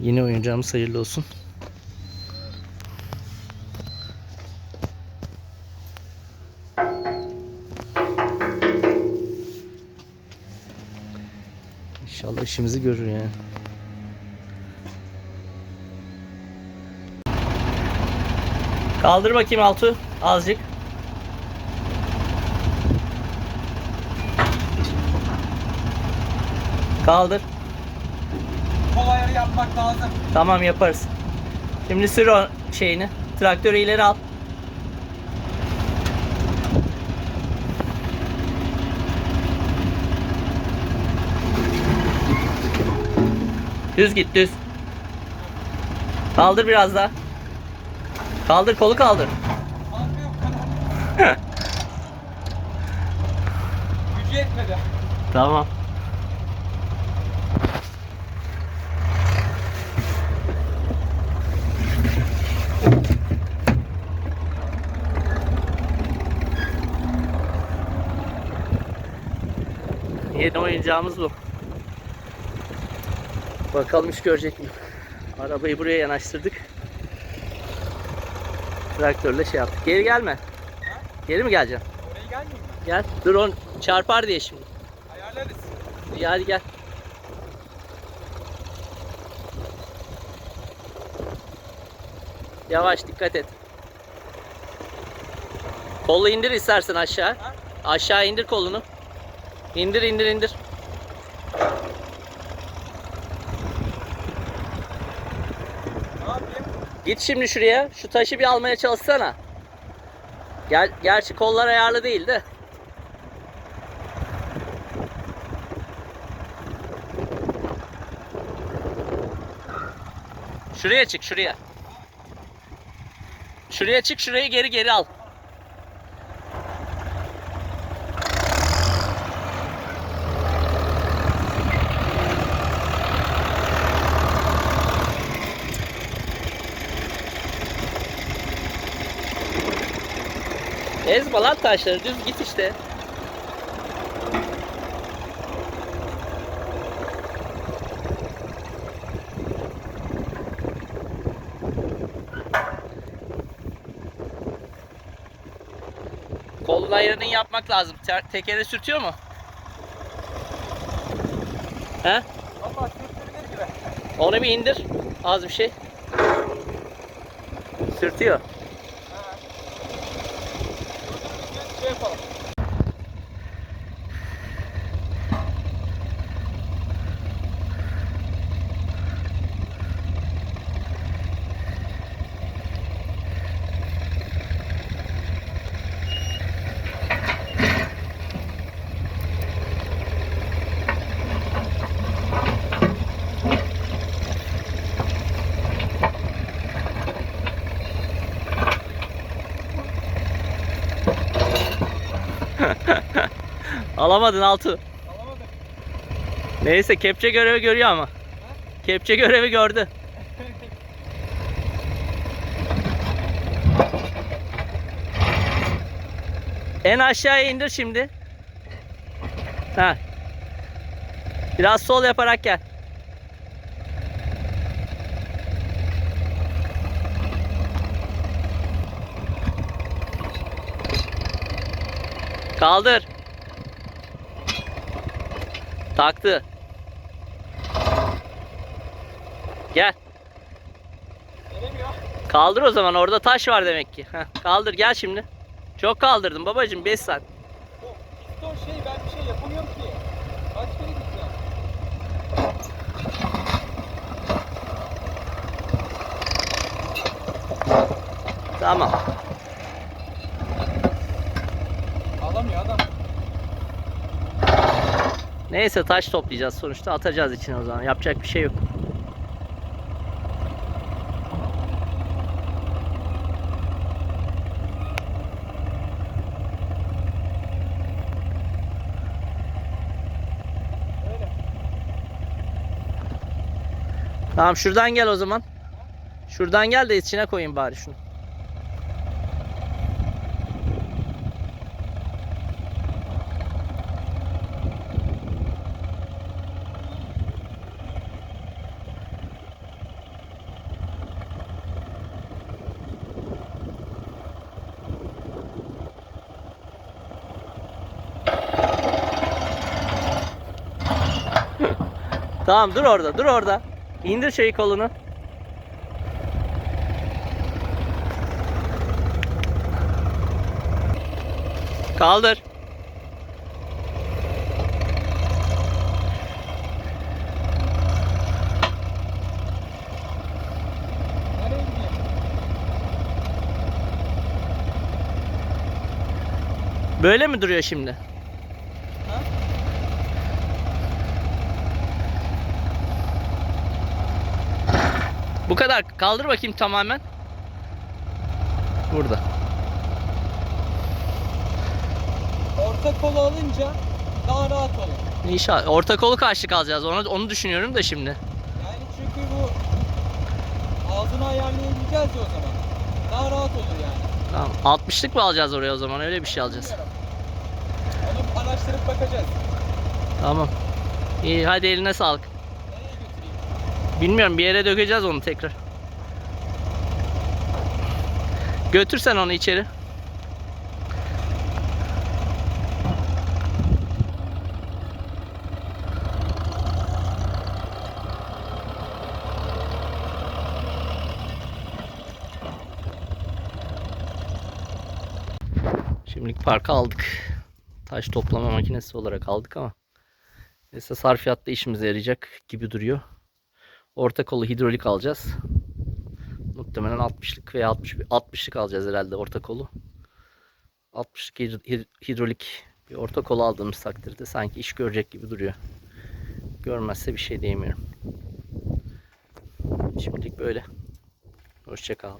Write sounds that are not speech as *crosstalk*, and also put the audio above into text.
Yeni oyuncağımız hayırlı olsun. İnşallah işimizi görür yani. Kaldır bakayım Altu azıcık. Kaldır. Ayarı yapmak lazım. Tamam yaparız. Şimdi sür o şeyini. Traktörü ileri al. Düz git düz. Kaldır biraz daha. Kaldır kolu kaldır. Gücü yetmedi. Tamam. Yeni oyuncağımız bu. Bakalım iş görecek mi? Arabayı buraya yanaştırdık. Traktörle şey yaptık. Geri gelme. Geri mi geleceksin? Oraya gelmiyor mu? Gel. Dur on çarpar diye şimdi. Ayarlarız. İyi hadi gel. Yavaş dikkat et. Kolu indir istersen aşağı. Ha? Aşağı indir kolunu. İndir indir indir. Git şimdi şuraya. Şu taşı bir almaya çalışsana. Gel, gerçi kollar ayarlı değil de. Şuraya çık şuraya. Şuraya çık şurayı geri geri al. Ezme lan taşları düz git işte. Kolun ayarını yapmak lazım. Ter- tekere sürtüyor mu? He? Onu bir indir. Az bir şey. Sürtüyor. Ha. Sürtürdüğün şey yapalım. Alamadın altı. Alamadık. Neyse kepçe görevi görüyor ama. Kepçe görevi gördü. *laughs* En aşağıya indir şimdi. Ha. Biraz sol yaparak gel. Kaldır. Taktı. Gel. Kaldır o zaman orada taş var demek ki. Heh, kaldır gel şimdi. Çok kaldırdım babacığım 5 saat. O şey ben bir şey yapamıyorum ki. Kaç kere gideceğim? Tamam. Neyse taş toplayacağız sonuçta atacağız içine o zaman. Yapacak bir şey yok. Öyle. Tamam şuradan gel o zaman. Şuradan gel de içine koyayım bari şunu. Tamam dur orada dur orada. İndir şeyi kolunu. Kaldır. Böyle mi duruyor şimdi? Bu kadar. Kaldır bakayım tamamen. Burada. Orta kolu alınca daha rahat olur. İnşallah. Orta kolu kaçlık alacağız. Onu, onu düşünüyorum da şimdi. Yani çünkü bu ağzını ayarlayabileceğiz ya o zaman. Daha rahat olur yani. Tamam. 60'lık mı alacağız oraya o zaman? Öyle bir şey alacağız. Onu araştırıp bakacağız. Tamam. İyi hadi eline sağlık. Bilmiyorum bir yere dökeceğiz onu tekrar. Götür sen onu içeri. Şimdilik parka aldık. Taş toplama makinesi olarak aldık ama neyse sarfiyatta işimize yarayacak gibi duruyor. Orta kolu hidrolik alacağız. Muhtemelen 60'lık veya 60 60'lık alacağız herhalde orta kolu. 60'lık hid- hid- hidrolik bir orta kolu aldığımız takdirde sanki iş görecek gibi duruyor. Görmezse bir şey diyemiyorum. Şimdilik böyle. Hoşçakal.